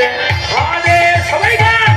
রাধে সবাই গান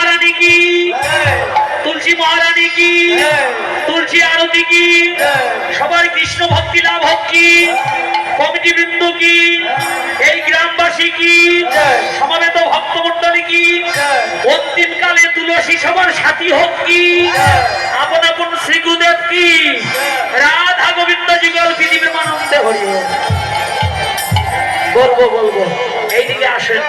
মহারানী কি? তুলসী মহারানী কি? তুলসী আরতি কি? সবাই কৃষ্ণ ভক্তি লাভ হোক কি? কমিটি বৃন্দ কি? এই গ্রামবাসী কি? সমাবেত ভক্তমন্ডলী কি? অন্তিম কালে তুলসী সবার সাথী হোক কি? আপন আপন শ্রীগুদেব কি? রাধা গোবিন্দ যুগল পৃথিবীর মানন্দে হরি বলব বলব। এইদিকে আসেন।